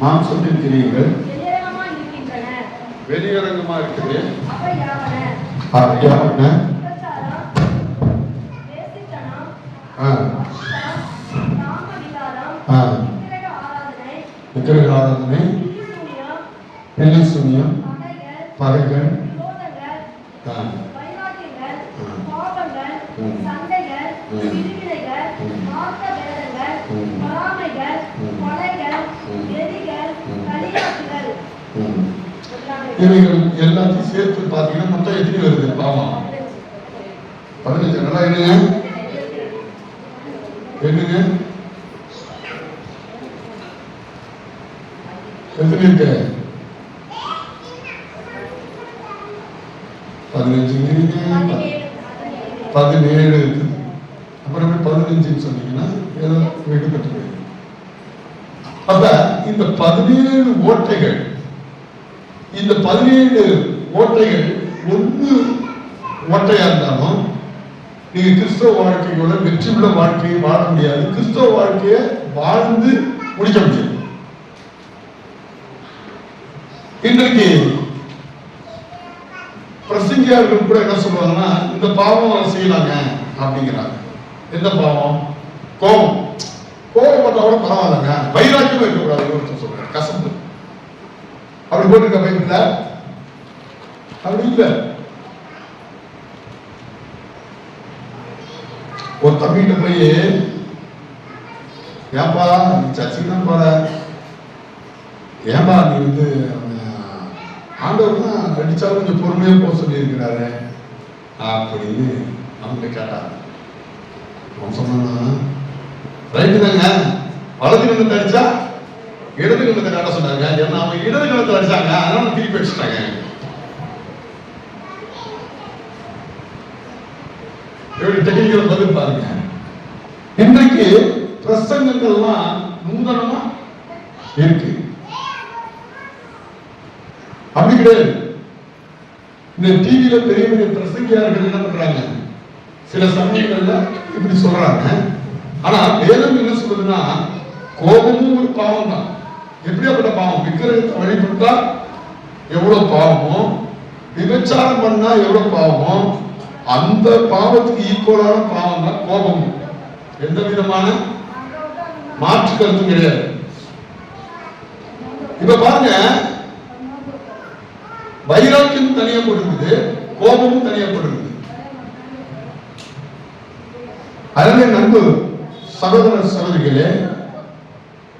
மாம்சத்தின் கிரியைகள். வெளியரங்கமா இருக்குது யாவன? விக்கிரக ஆராதனை, இவைகள் எல்லாத்தையும் சேர்த்து பார்த்தீங்கன்னா மொத்தம் எத்தனை வருது? பாவம் பதினஞ்சு. நல்லா என்னங்க என்னங்க? எத்தனை இருக்கு? பதினஞ்சு பதினேழு அப்புறமே அப்புறம் பதினஞ்சுன்னு சொன்னீங்கன்னா ஏதோ எடுக்கட்டு போயிடும். அப்ப இந்த பதினேழு ஓட்டைகள் இந்த பதினேழு ஓட்டைகள் ஒன்று ஓட்டையா இருந்தாலும் நீங்க கிறிஸ்தவ வாழ்க்கையோட வெற்றி உள்ள வாழ்க்கையை வாழ முடியாது. கிறிஸ்தவ வாழ்க்கையை வாழ்ந்து முடிக்க முடியாது. இன்றைக்கு பிரசங்கியார்கள் கூட என்ன சொல்றாங்கன்னா இந்த பாவம் செய்யலாங்க அப்படிங்கிறாங்க. எந்த பாவம்? கோபம். கோபப்பட்டா கூட பரவாயில்லைங்க. வைராக்கியமா இருக்கக்கூடாது ஒருத்தர் சொல்றாங்க கசப்பு. அப்படி போட்டிருக்க பைபிள்ல அப்படி இல்லை ஒரு தம்பிகிட்ட போய் ஏப்பா நீ சர்ச்சுக்கு தான் போற? ஏன்பா நீ வந்து ஆண்டவர் தான் அடிச்சாலும் கொஞ்சம் பொறுமையாக போக சொல்லியிருக்கிறாரு. அப்படின்னு அவங்க கேட்டாங்க அவன் சொன்னா ரைட்டு தாங்க. வலது கண்ணத்தை தடிச்சா இடது கண்ணத்தை காட்ட சொன்னாங்க. ஏன்னா அவங்க இடது கண்ணத்தை அடிச்சாங்க அதனால திருப்பி அடிச்சிட்டாங்க எப்படி டெக்னிக்கல் பதில் பாருங்க. இன்றைக்கு பிரசங்கங்கள்லாம் நூதனமா இருக்கு. அப்படி கிடையாது. இந்த டிவியில பெரிய பெரிய பிரசங்கியார்கள் என்ன பண்றாங்க? சில சமயங்கள்ல இப்படி சொல்றாங்க. ஆனா வேதம் என்ன சொல்லுதுன்னா கோபமும் ஒரு பாவம் தான் எப்படியாப்பட்ட பாவம். விக்கிரகத்தை வழிபட்டா எவ்வளவு பாவமோ? விபச்சாரம் பண்ணா எவ்வளவு பாவமோ? அந்த பாவத்துக்கு ஈக்குவலான பாவம் தான் கோபம். எந்த விதமான மாற்று கருத்தும் கிடையாது. இப்ப பாருங்க. வைராக்கியம் தனியா கோபமும் தனியா போட்டிருக்குது. அதனால நண்பு சகோதர சகோதரிகளே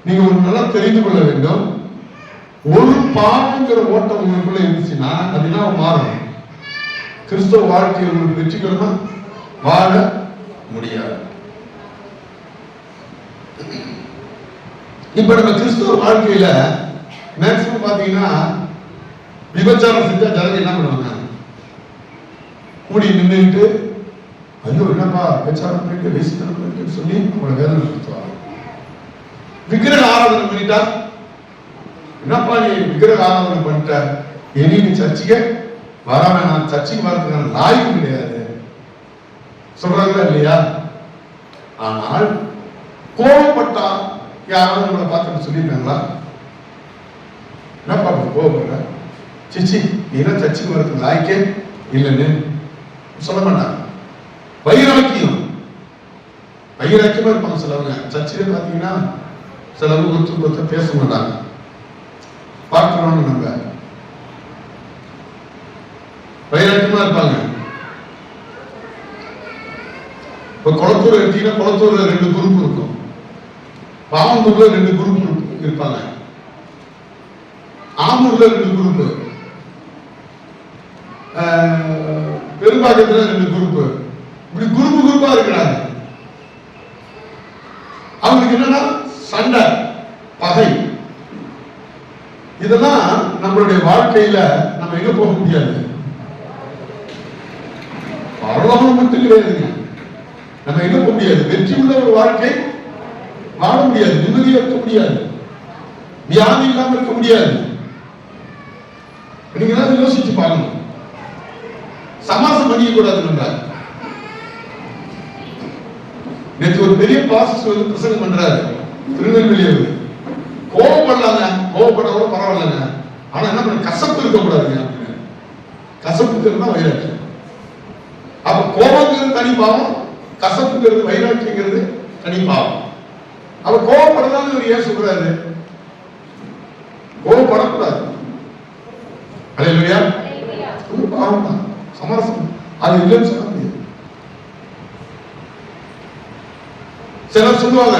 நீங்க ஒரு நல்லா தெரிந்து கொள்ள வேண்டும். ஒரு பாவங்கிற ஓட்டம் உங்களுக்குள்ள இருந்துச்சுன்னா அது மாறும் கிறிஸ்தவ வாழ்க்கை உங்களுக்கு வெற்றிகரமா வாழ முடியாது. இப்ப நம்ம கிறிஸ்தவ வாழ்க்கையில மேக்சிமம் பாத்தீங்கன்னா விபச்சாரம் செஞ்சா ஜனங்க என்ன பண்ணுவாங்க? கூடி நின்றுட்டு ஐயோ என்னப்பா விபச்சாரம் பண்ணிட்டு வேசித்தனம் பண்ணிட்டு சொல்லி அவங்களை வேதனை கொடுத்துவாங்க விக்கிரக ஆராதனை பண்ணிட்டா என்னப்பா நீ விக்கிரக ஆராதனை பண்ணிட்ட? இனி நீ சர்ச்சுக்கு வர வேணாம். சர்ச்சுக்கு வரதுக்கான லாயும் கிடையாது. சொல்றாங்களா இல்லையா? ஆனால் கோபப்பட்டா யாராவது நம்மளை பார்த்து சொல்லியிருக்காங்களா? என்னப்பா அப்படி கோபப்படுற? சிச்சி நீ என்ன சர்ச்சுக்கு வரதுக்கு லாய்க்கே இல்லைன்னு சொல்ல மாட்டாங்க. வைராக்கியம். வைராக்கியமா இருப்பாங்க சிலவங்க. சர்ச்சிலே பார்த்தீங்கன்னா சிலவங்க ஒருத்தருக்கு ஒருத்தர் பேச மாட்டாங்க. பார்க்கிறோம் நம்ம வைராக்கியமா இருப்பாங்க. இப்ப குளத்தூர் எடுத்தீங்கன்னா குளத்தூர்ல ரெண்டு குரூப் இருக்கும். பாவந்தூர்ல ரெண்டு குரூப் இருப்பாங்க. ஆம்பூர்ல ரெண்டு குரூப். பெரும்பாக்கத்துல ரெண்டு குரூப். இப்படி குரூப் குரூப்பா இருக்கிறாங்க. அவங்களுக்கு என்னன்னா சண்டை பகை. இதெல்லாம் நம்மளுடைய வாழ்க்கையில நம்ம எங்க போக முடியாது? பரலோகம் மட்டும் கிடையாதுங்க. நம்ம எங்க போக முடியாது? வெற்றி உள்ள ஒரு வாழ்க்கை வாழ முடியாது நிம்மதியா இருக்க முடியாது வியாதி இல்லாம இருக்க முடியாது. நீங்க ஏதாவது யோசிச்சு பாருங்க. சமாசம் பண்ணிக்க கூடாது நம்ம நேற்று ஒரு பெரிய பாஸ்டர் வந்து பிரசங்கம் பண்றாரு. திருநெல்வேலியில் கோபம் கோவப்படலாங்க. கோவப்பட கூட பரவாயில்லைங்க. ஆனா என்ன பண்ண கசப்பு இருக்கக்கூடாதுங்க. அப்படின்னு கசப்புக்கு இருந்தா வைராட்சி அப்ப கோபங்கிறது தனி பாவம் கசப்புங்கிறது வைராட்சிங்கிறது தனி பாவம். அப்ப கோவப்படலாம்னு இவர் ஏன் சொல்றாரு? கோவப்படக்கூடாது. அது இல்லையா ரொம்ப பாவம் தான் சமரசம். அது இல்லைன்னு சொல்ல முடியாது. சிலர் சொல்லுவாங்க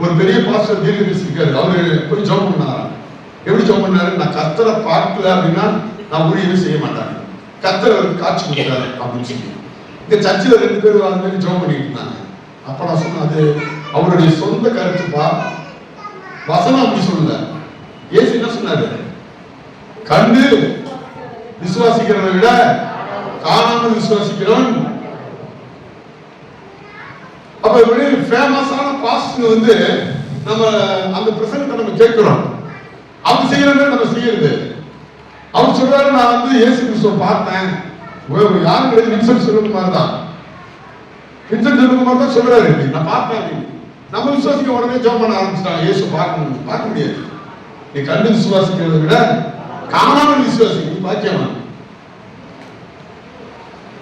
ஒரு பெரிய பாஸ்டர் தீர்க்க பேசியிருக்காரு அவரு போய் ஜோம் பண்ணாரா? எப்படி ஜோம் பண்ணாரு? நான் கத்தரை பார்க்கல அப்படின்னா நான் ஊழியவே செய்ய மாட்டாங்க கத்தரை அவருக்கு காட்சி கொடுத்தாரு அப்படின்னு சொல்லி. இந்த சர்ச்சில் ரெண்டு பேர் அது மாதிரி ஜோம் பண்ணிட்டு இருந்தாங்க. அப்ப நான் சொன்னேன் அது அவருடைய சொந்த கருத்துப்பா. வசனம் அப்படி சொல்லல. ஏசு என்ன சொன்னாரு? கண்டு விசுவாசிக்கிறத விட காணாமல் விசுவாசிக்கிறோம் அப்ப இப்படி ஃபேமஸான பாஸ்ட் வந்து நம்ம அந்த பிரசங்கத்தை நம்ம கேட்கிறோம். அவர் செய்யறது நம்ம செய்யறது. அவர் சொல்றாரு நான் வந்து இயேசு கிறிஸ்துவ பார்த்தேன். யாரும் கிடையாது. வின்சென்ட் செல்வகுமார் தான் வின்சென்ட் செல்வகுமார் தான் சொல்றாரு. நான் பார்த்தேன் நம்ம விசுவாசிக்க உடனே ஜோம் பண்ண ஆரம்பிச்சிட்டாங்க இயேசு பார்க்கணும். பார்க்க முடியாது. நீ கண்டு விசுவாசிக்கிறதை விட காணாமல் விசுவாசி. நீ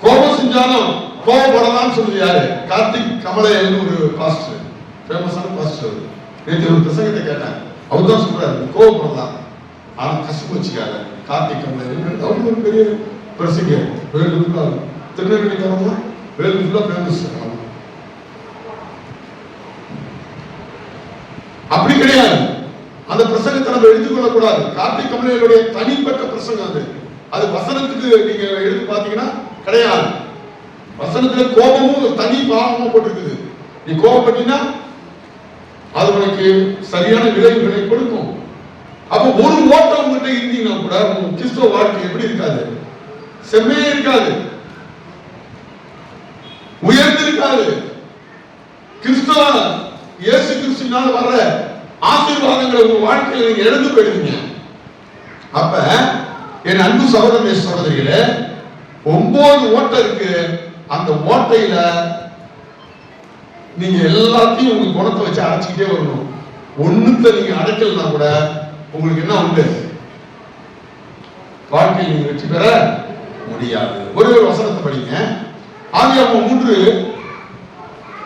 கோபம் செஞ்சாலும் கோவப்படலாம்னு சொல்லுது யாரு? கார்த்திக் கமலையன் ஒரு பாஸ்டர் ஃபேமஸான பாஸ்டர் நேற்று ஒரு பிரசங்கத்தை கேட்டேன் அவர் தான் சொல்றாரு கோவப்படலாம். ஆனா கசப்பு வச்சுக்காத. கார்த்திக் கமலையன் அவங்க ஒரு பெரிய பிரசங்க வேலூர் ஃபுல்லா திருநெல்வேலிக்காரங்க வேலூர் ஃபுல்லா ஃபேமஸ் அப்படி கிடையாது. அந்த பிரசங்கத்தை நம்ம எடுத்துக்கொள்ள கூடாது. கார்த்திக் கமலையனுடைய தனிப்பட்ட பிரசங்கம் அது. அது வசனத்துக்கு நீங்க எடுத்து பாத்தீங்கன்னா கிடையாது. வசனத்துல கோபமும் தனி பாவமும் போட்டிருக்குது. நீ கோபப்பட்டினா அது உனக்கு சரியான விளைவுகளை கொடுக்கும். அப்ப ஒரு ஓட்டம் உங்ககிட்ட இருந்தீங்கன்னா கூட உங்க கிறிஸ்துவ வாழ்க்கை எப்படி இருக்காது? செம்மையே இருக்காது. உயர்ந்து இருக்காது கிறிஸ்துவ இயேசு கிறிஸ்துனால வர்ற ஆசீர்வாதங்களை உங்க வாழ்க்கையில நீங்க இழந்து போயிடுவீங்க. அப்ப என் அன்பு சகோதரனே சகோதரிகளே ஒன்பது ஓட்டம் இருக்கு அந்த ஓட்டையில நீங்க எல்லாத்தையும் உங்க குணத்தை வச்சு அடைச்சிக்கிட்டே வரணும். ஒண்ணுத்த நீங்க அடைக்கலனா கூட உங்களுக்கு என்ன உண்டு? வாழ்க்கையில் நீங்க வெற்றி பெற முடியாது. ஒரு ஒரு வசனத்தை படிங்க. ஆதியாகமம் மூன்று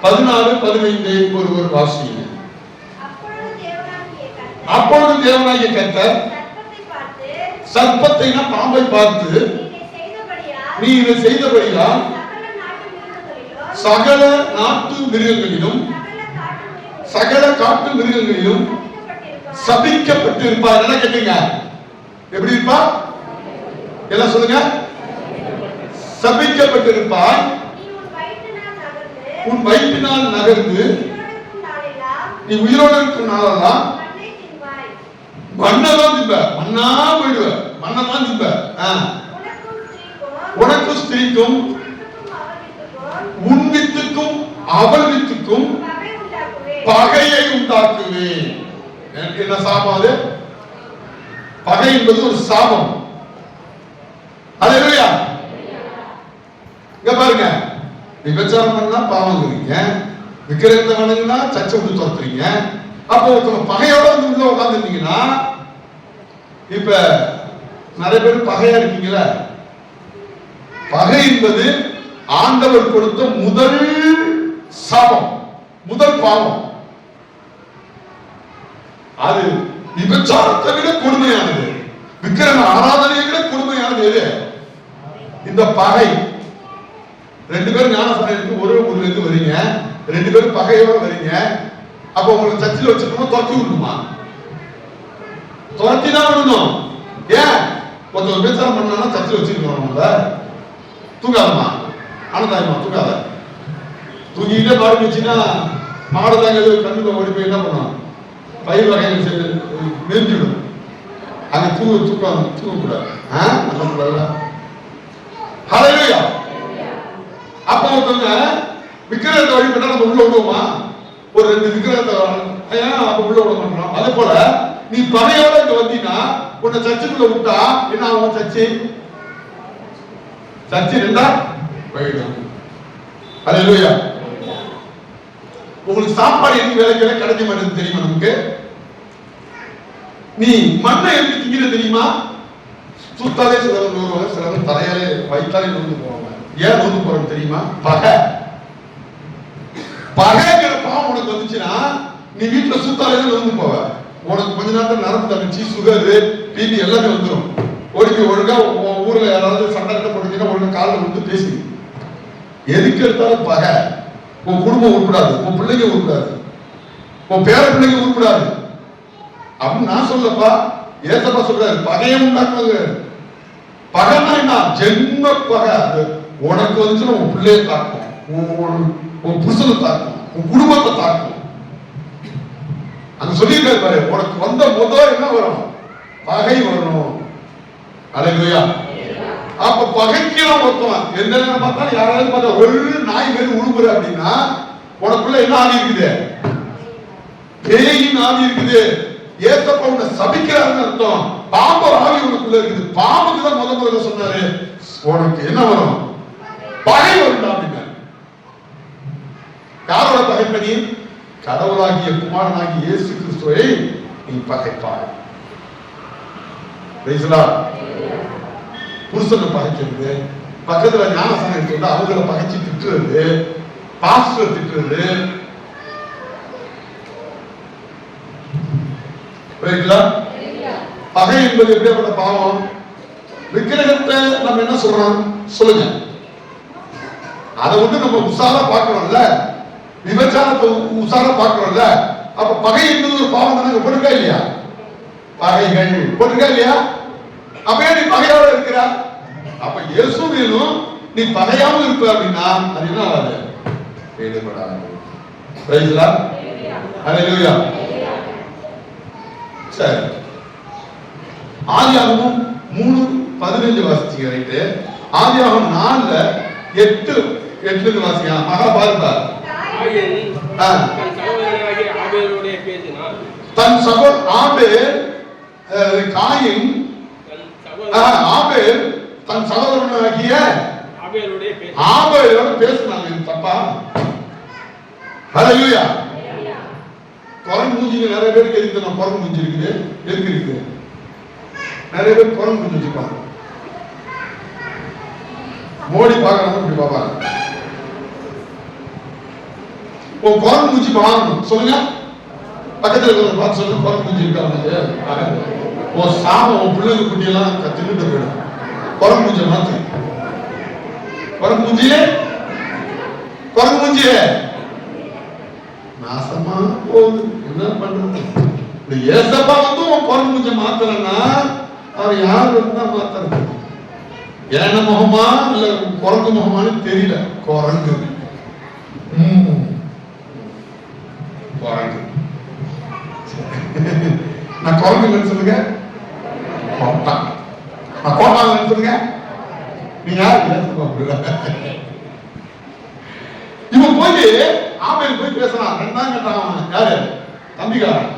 பதினாறு பதினைந்து ஒரு ஒரு வாசிங்க. அப்பொழுது தேவனாகிய கர்த்தர் சர்ப்பத்தை பாம்பை பார்த்து நீ இதை செய்தபடியால் சகல நாட்டு மிருகங்களிலும் சகல காட்டு மிருகங்களிலும் சபிக்கப்பட்டு இருப்பார் என்ன கேட்டீங்க எப்படி இருப்பா? எல்லாம் சொல்லுங்க. சபிக்கப்பட்டு இருப்பார் உன் வயிற்றினால் நகர்ந்து, நகர்ந்து நீ உயிரோடு இருக்கும் நாளெல்லாம் மண்ணை தின்பாய். திப்ப மண்ணா போயிடுவ மண்ணதான் திப்ப உனக்கும் ஸ்திரீக்கும், அவர்களுக்கும் பகையை உண்டாக்குவேன். எனக்கு என்ன சாபம் அது? பகை என்பது ஒரு சாபம். அல்லேலூயா இங்க பாருங்க. விபச்சாரம் பண்ணா பாவம் இருக்கீங்க விக்கிரகத்தை வணங்கினா சச்சை விட்டு துரத்துறீங்க. அப்போ ஒருத்தவங்க பகையோட வந்து உள்ள உட்காந்துருந்தீங்கன்னா இப்ப நிறைய பேர் பகையா இருக்கீங்களா பகை என்பது ஆண்டவர் கொடுத்த முதல் சாபம் முதல் பாவம். அது விபச்சாரத்தை விட கொடுமையானது. விக்கிரக ஆராதனையை விட கொடுமையானது எது? இந்த பகை. ரெண்டு பேரும் ஞானஸ்தானத்துக்கு ஒரே ஊர்ல இருந்து வரீங்க. ரெண்டு பேரும் பகையோட வரீங்க. அப்ப உங்களுக்கு சர்ச்சில் வச்சிருக்கோம் துரத்தி விடணுமா? துரத்தி தான் விடணும். ஏன்? கொஞ்சம் விபச்சாரம் பண்ணா சர்ச்சில் வச்சிருக்கணும் தூங்காதமா தூங்காதம்மா. தூங்காத. தூங்கிட்டே பாடு வச்சுன்னா மாடு தாங்க கண்ணுக்கு ஓடி போய் என்ன பண்ணுவோம் பயிர் வகைகள் செய்து மெரிஞ்சிடும் அந்த தூங்க தூக்கம் தூங்கக்கூடாது. ஆ? நல்ல கூடாது ஹalleluya அப்போ ஒருத்தவங்க விக்கிரகத்தை வழிபட்டா நம்ம உள்ள விடுவோமா? ஒரு ரெண்டு விக்கிரத்தை ஏன் அப்ப உள்ள விட மாட்டோம். அதே போல நீ பகையோட இங்க வந்தீங்கன்னா உன்னை சர்ச்சுக்குள்ள விட்டா என்ன ஆகும் சர்ச்சு? சர்ச்சு ரெண்டா? போயிடும். ஹalleluya உங்களுக்கு சாப்பாடு எங்க வேலைக்கு வேலை கிடைக்க மாட்டேங்குது தெரியுமா நமக்கு? நீ மண்ணை எப்படி திங்கிற தெரியுமா? சுத்தாலே சிலர் நூறுவாங்க சிலர் தலையாலே வயிற்றாலே நூறு போவாங்க. ஏன் நூறு போறோம் தெரியுமா? பகை. பகைங்கிற பாவம் உனக்கு வந்துச்சுன்னா நீ வீட்டுல சுத்தாலே நூறு போவ. உனக்கு கொஞ்ச நேரத்தில் நரம்பு தங்கச்சி சுகர் பிபி எல்லாமே வந்துடும் ஒழுங்கி ஒழுங்கா ஊர்ல யாராவது சண்டை கிட்ட போட்டுக்கிட்டா ஒழுங்கா காலில் விட்டு பேசி. எதுக்கு எடுத்தாலும் பகை. உன் குடும்பம் உருப்படாது உன் பிள்ளைங்க உருப்படாது உன் பேர பிள்ளைங்க உருப்படாது. அப்படின்னு நான் சொல்லப்பா ஏசப்பா சொல்றாரு பகையை உண்டாக்குவாங்க பகைனா என்ன? ஜென்ம பகை. அது உனக்கு வந்துச்சுன்னா உன் பிள்ளைய தாக்கும். உன் உன் உன் புருஷனை தாக்கும். உன் குடும்பத்தை தாக்கும். அங்க சொல்லியிருக்காரு பாரு உனக்கு வந்த முதல் என்ன வரும்? பகை வரணும் அலையா அப்ப பகைக்கிறோம் ஒருத்தவன். என்னென்ன பார்த்தா யாராவது பார்த்தா ஒரு நாய் மாரி உழுகுற அப்படின்னா உனக்குள்ள என்ன ஆகி இருக்குது? பேயின் ஆவி இருக்குது. ஏசப்பா உன்னை சபிக்கிறாருன்னு அர்த்தம். பாம்பு ஆவி உனக்குள்ள இருக்குது. பாம்புக்கு தான் முத முதல்ல சொன்னாரு. உனக்கு என்ன வரும்? பகை வரும்டா அப்படின்னா. யாரோட பகைப்பணி கடவுளாகிய குமாரனாகிய இயேசு கிறிஸ்துவை நீ பகைப்பாய். புருஷனை பகைக்கிறது பக்கத்துல ஞானசனம் எடுத்து அவங்கள பகைச்சு திட்டுறது பாஸ்டர் திட்டுறது. பகை என்பது எப்படியாப்பட்ட பாவம்? விக்கிரகத்தை நம்ம என்ன சொல்றோம்? சொல்லுங்க. அதை வந்து நம்ம உசாரா பார்க்கிறோம்ல விபச்சாரத்தை உசாரா பார்க்கிறோம்ல அப்ப பகை என்பது ஒரு பாவம் தானே? போட்டிருக்கா இல்லையா? பகைகள். போட்டிருக்கா இல்லையா? அப்ப ஏன் நீ பகையோட இருக்கிற அப்ப இயேசுவிலும் நீ பகையாம இருப்ப அப்படின்னா அது என்ன ஆகாது? ஈடுபடாது பிரைஸ்லா ஹalleluya சரி. ஆதியாகமும் மூணு பதினஞ்சு வாசிச்சீங்க ரைட்டு. ஆதியாகம் நாலுல எட்டு எட்டுல வாசிங்க மகா பாருங்க தன் சகோதரனாகிய சகோ ஆபேல் காயின் தன் ஆபேல் தன் சகோதரனாகிய ஆபேலோடே பேசினாங்க இது தப்பா? ஹalleluya. குரங்கு மூஞ்சிங்க நிறைய பேருக்கு எதுக்கு நான் குரங்கு மூஞ்சி இருக்குது எதுக்கு இருக்குது நிறைய பேர் குரங்கு மூஞ்சி வச்சுப்பாங்க மோடி பார்க்கறவங்க இப்படி பார்ப்பாங்க. உன் குரங்கு மூஞ்சி வாங்கணும் சொல்லுங்க. பக்கத்துல இருக்கிறத பார்த்து சொல்லுங்க குரங்கு மூஞ்சி இருக்கா உனக்கு உன் சாம உன் பிள்ளைங்க குட்டியெல்லாம் தின்னுட்டு போயிடும். குரங்கு மூஞ்சியை மாத்து. குரங்கு மூஞ்சியே குரங்கு நாசமா போகுது. என்ன பண்றது? இந்த ஏசப்பா வந்து உன் குரங்கு மாத்தலன்னா அவர் யார் இருந்தா மாத்தறது? ஏன முகமா இல்ல குரங்கு முகமான்னு தெரியல. குரங்கு. குரங்கு. நான் குரங்குன்னு சொல்லுங்க. கோட்டா நான் கோட்டாவில் சொல்லுங்க. நீங்க யார்? இவன் போய் ஆபேல் போய் பேசுறான் ரெண்டாம் கேட்டான் யாரு? தம்பிக்காரன்.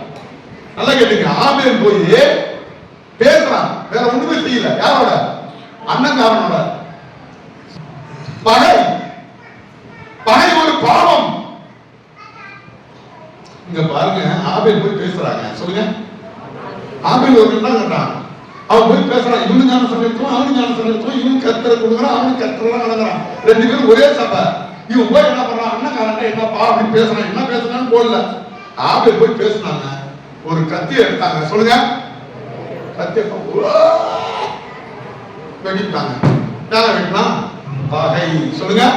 நல்லா கேட்டுங்க. ஆபேல் போய் பேசுறான் வேற ஒண்ணுமே செய்யல. யாரோட? அண்ணங்காரனோட. பகை. பகை ஒரு பாவம். இங்க பாருங்க. ஆபேல் போய் பேசுறாங்க. சொல்லுங்க. ஆபேல் ஒரு என்ன கேட்டான் அவன் போய் பேசுறான். இவனு ஞான சமயத்துவம் அவனு ஞான சமயத்துவம் இவன் கத்திர கொடுக்குறான் அவனு கத்திரலாம் நடக்கிறான். ரெண்டு பேரும் ஒரே சபை. இவன் போய் என்ன பண்றான்? அண்ணன் என்னப்பா அப்படின்னு பேசுறான். என்ன பேசுறான்னு போடல. ஆபேல் போய் பேசுனாங்க. ஒரு கத்தியை எடுத்தாங்க. சொல்லுங்க. கத்திய வெடிப்பாங்க யாரை வெட்டினா பகை. சொல்லுங்க.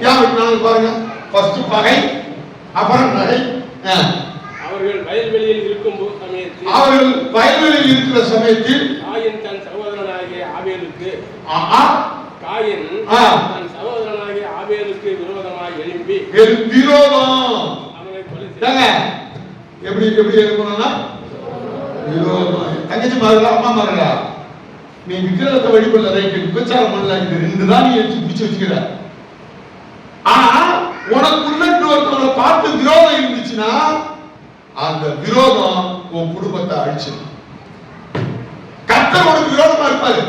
யார் வெட்டினாங்க பாருங்க. ஃபர்ஸ்ட் பகை அப்புறம் நகை. ஆ. அவர்கள் வயல்வெளியில் இருக்கும் சமயத்தில் அவர்கள் வயல்வெளியில் இருக்கிற சமயத்தில் காயின் தன் சகோதரனாகிய ஆபேலுக்கு காயின். தன் சகோதரனாகிய ஆபேலுக்கு விரோதமாக எழும்பி விரோதம். எப்படி எப்படி இருக்கணும்னா விரோதம் தங்கச்சி மாறுதா அம்மா மாறுதா நீ விக்கிரகத்தை வழிபடல ரைட்டு விபச்சாரம் பண்ணல இது ரெண்டு தான் நீ எடுத்து பிடிச்சு வச்சுக்கிற ஆனா உனக்குள்ள இன்னொருத்தவங்களை பார்த்து விரோதம் இருந்துச்சுன்னா அந்த விரோதம் உன் குடும்பத்தை அழிச்சிடும் கர்த்தர் உனக்கு விரோதமா இருப்பாரு.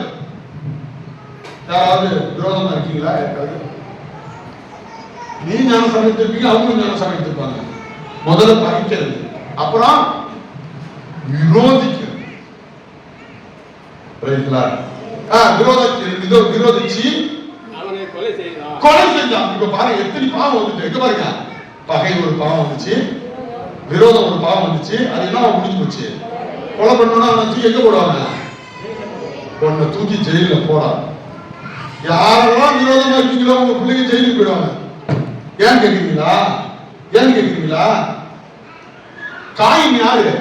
யாராவது விரோதமா இருக்கீங்களா? யாருக்காவது? நீ ஞானம் சமைத்திருப்பீங்க அவங்க ஞானம் சமைத்திருப்பாங்க முதல்ல பகிக்கிறது. அப்புறம் விரோதிக்கிறது. விரோதிச்சு அவனை கொலை செய்தான் இப்ப பாருங்க எத்தனை பாவம் வந்துச்சு எங்க பாருங்க. பகை ஒரு பாவம் வந்துச்சு. விரோதம் ஒரு பாவம் வந்துச்சு. அது என்ன முடிஞ்சு போச்சு. கொலை பண்ணணும்னா அவனை தூக்கி எங்க போடுவாங்க? உன்னை தூக்கி ஜெயில போடா. யாரெல்லாம் விரோதமா இருக்கீங்களோ உங்க பிள்ளைங்க ஜெயிலுக்கு போயிடுவாங்க. ஏன் கேக்குறீங்களா? ஏன் கேக்குறீங்களா? காயின் யாரு?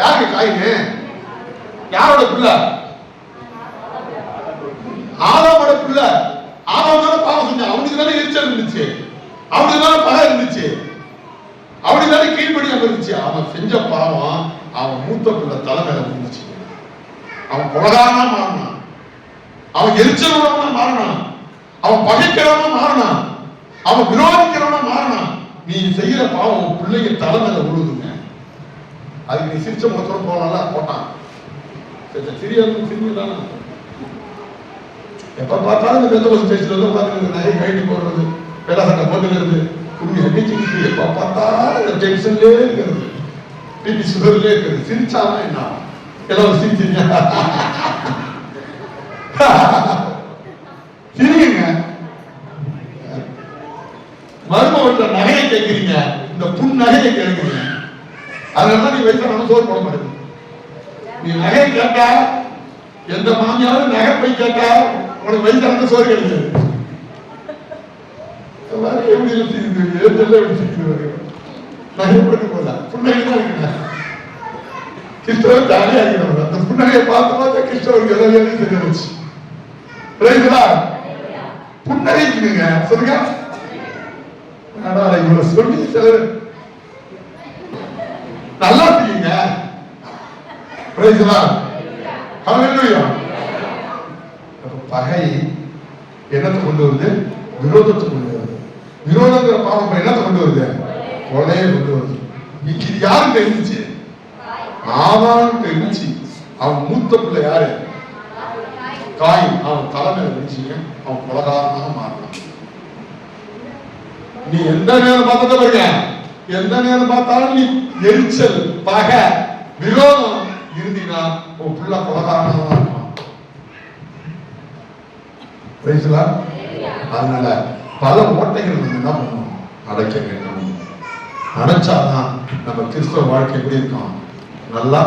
யாருக்கு காயின் யாரோட பிள்ளை? ஆதாமோட பிள்ளை. ஆதாம் பாவம் செஞ்சான் அவனுக்கு தானே எரிச்சல் இருந்துச்சு. அவனுக்கு தானே பகை இருந்துச்சு அவனுக்கு தானே கீழ்ப்படியாம இருந்துச்சு அவன் செஞ்ச பாவம் அவன் மூத்த பிள்ளை தலைமையில இருந்துச்சு அவன் கொலகாரனா மாறினான். அவன் எரிச்சல் மாறினான். அவன் பகைக்கிறவனா மாறினான். அவன் விரோதிக்கிறவனா மாறினான். நீ செய்யற பாவம் பிள்ளைங்க தலைமையில விழுதுங்க அதுக்கு நீ சிரிச்ச முகத்தோட போனால போட்டான். சரி சிரியாலும் சிரிங்கதானா எப்ப பார்த்தாலும் இந்த பெந்த ஸ்டேஜ்ல வந்து உட்காந்து நிறைய கைடி போடுறது வேலை சட்டை போட்டுக்கிறது கும்மி அடிச்சுக்கிட்டு எப்ப பார்த்தாலும் இந்த டென்ஷன்லயே இருக்கிறது திருப்பி சுகர்லயே இருக்கிறது சிரிச்சாலும் என்ன எல்லாரும் சிரிச்சிங்க சிரிங்க மருமகள்ல நகையை கேட்கிறீங்க இந்த புண் நகையை கேட்கிறீங்க அதனால நீ வயசான சோறு போட மாட்டேங்குது நீ நகை கேட்டா எந்த மாமியாரும் நகை போய் கேட்டா உனக்கு வயசான சோறு கிடையாது எப்படி எப்படி யோசிக்குது ஏதெல்லாம் யோசிக்குது போதா புன்னகை தான் இருக்குங்க கிறிஸ்தவர் ஜாலியா இருக்கிறவர் அந்த புன்னகையை பார்த்து பார்த்தா கிறிஸ்தவருக்கு எல்லா வேலையும் ரைட்டுங்களா புன்னகைக்குங்க சொல்லுங்க. ஆனா இவ்வளவு சொல்லி சிலர் நல்லா இருக்கீங்க ரைட்டுங்களா ஹalleluya. பகை என்னத்தை கொண்டு வருது? விரோதத்தை கொண்டு வருது. விரோதங்கிற பாவம் என்னத்தை கொண்டு வருது? கொலையை கொண்டு வருது இன்னைக்கு யாரும் யாருக்கு ஆவான் தெரிஞ்சு அவன் மூத்த பிள்ளை யாரு காய் அவன் தலைமையில இருந்துச்சுங்க அவன் கொலகாரனாக மாறினான் நீ எந்த நேரம் பார்த்தத பாருங்க எந்த நேரம் பார்த்தாலும் நீ எரிச்சல் பகை விரோதம் இருந்தீங்கன்னா உன் பிள்ளை கொலகாரனாக இருப்பான் அதனால பல ஓட்டைகள் என்ன பண்ணணும் அடைக்க வேண்டும் நினைச்சாதான் நம்ம கிறிஸ்துவ வாழ்க்கை எப்படி இருக்கும்? நல்லா